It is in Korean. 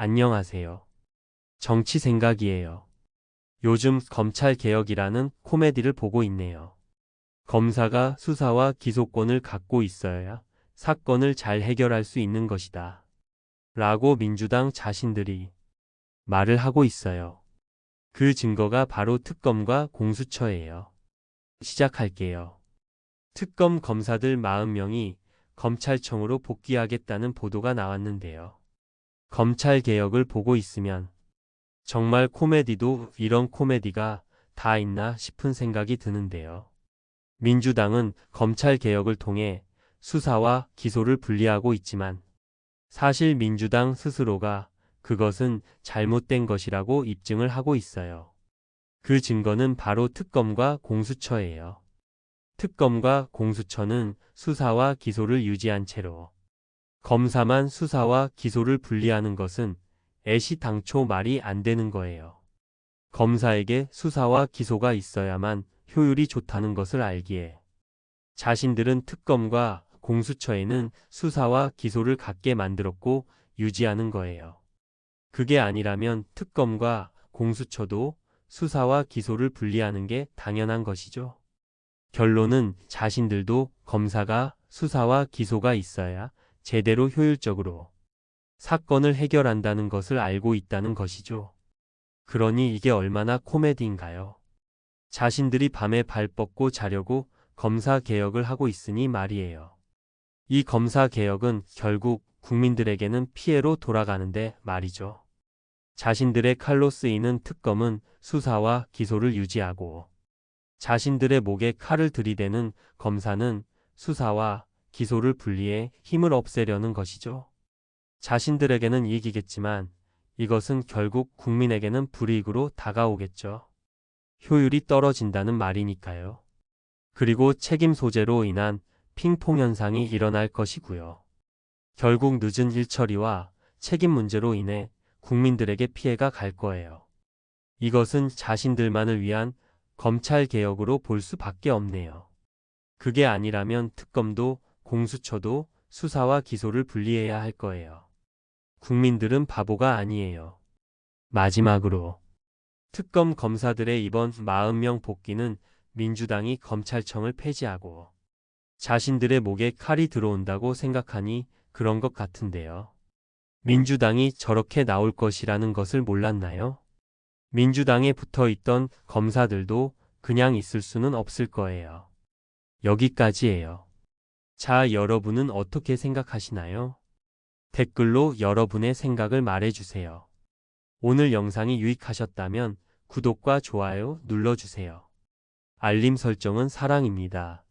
안녕하세요. 정치 생각이에요. 요즘 검찰 개혁이라는 코미디를 보고 있네요. 검사가 수사와 기소권을 갖고 있어야 사건을 잘 해결할 수 있는 것이다. 라고 민주당 자신들이 말을 하고 있어요. 그 증거가 바로 특검과 공수처예요. 시작할게요. 특검 검사들 40명이 검찰청으로 복귀하겠다는 보도가 나왔는데요. 검찰 개혁을 보고 있으면 정말 코미디도 이런 코미디가 다 있나 싶은 생각이 드는데요. 민주당은 검찰 개혁을 통해 수사와 기소를 분리하고 있지만 사실 민주당 스스로가 그것은 잘못된 것이라고 입증을 하고 있어요. 그 증거는 바로 특검과 공수처예요. 특검과 공수처는 수사와 기소를 유지한 채로 검사만 수사와 기소를 분리하는 것은 애시 당초 말이 안 되는 거예요. 검사에게 수사와 기소가 있어야만 효율이 좋다는 것을 알기에 자신들은 특검과 공수처에는 수사와 기소를 갖게 만들었고 유지하는 거예요. 그게 아니라면 특검과 공수처도 수사와 기소를 분리하는 게 당연한 것이죠. 결론은 자신들도 검사가 수사와 기소가 있어야 제대로 효율적으로 사건을 해결한다는 것을 알고 있다는 것이죠. 그러니 이게 얼마나 코미디인가요? 자신들이 밤에 발 뻗고 자려고 검사 개혁을 하고 있으니 말이에요. 이 검사 개혁은 결국 국민들에게는 피해로 돌아가는데 말이죠. 자신들의 칼로 쓰이는 특검은 수사와 기소를 유지하고 자신들의 목에 칼을 들이대는 검사는 수사와 기소를 분리해 힘을 없애려는 것이죠. 자신들에게는 이익이겠지만 이것은 결국 국민에게는 불이익으로 다가오겠죠. 효율이 떨어진다는 말이니까요. 그리고 책임 소재로 인한 핑퐁 현상이 일어날 것이고요. 결국 늦은 일 처리와 책임 문제로 인해 국민들에게 피해가 갈 거예요. 이것은 자신들만을 위한 검찰 개혁으로 볼 수밖에 없네요. 그게 아니라면 특검도 공수처도 수사와 기소를 분리해야 할 거예요. 국민들은 바보가 아니에요. 마지막으로 특검 검사들의 이번 40명 복귀는 민주당이 검찰청을 폐지하고 자신들의 목에 칼이 들어온다고 생각하니 그런 것 같은데요. 민주당이 저렇게 나올 것이라는 것을 몰랐나요? 민주당에 붙어 있던 검사들도 그냥 있을 수는 없을 거예요. 여기까지예요. 자, 여러분은 어떻게 생각하시나요? 댓글로 여러분의 생각을 말해주세요. 오늘 영상이 유익하셨다면 구독과 좋아요 눌러주세요. 알림 설정은 사랑입니다.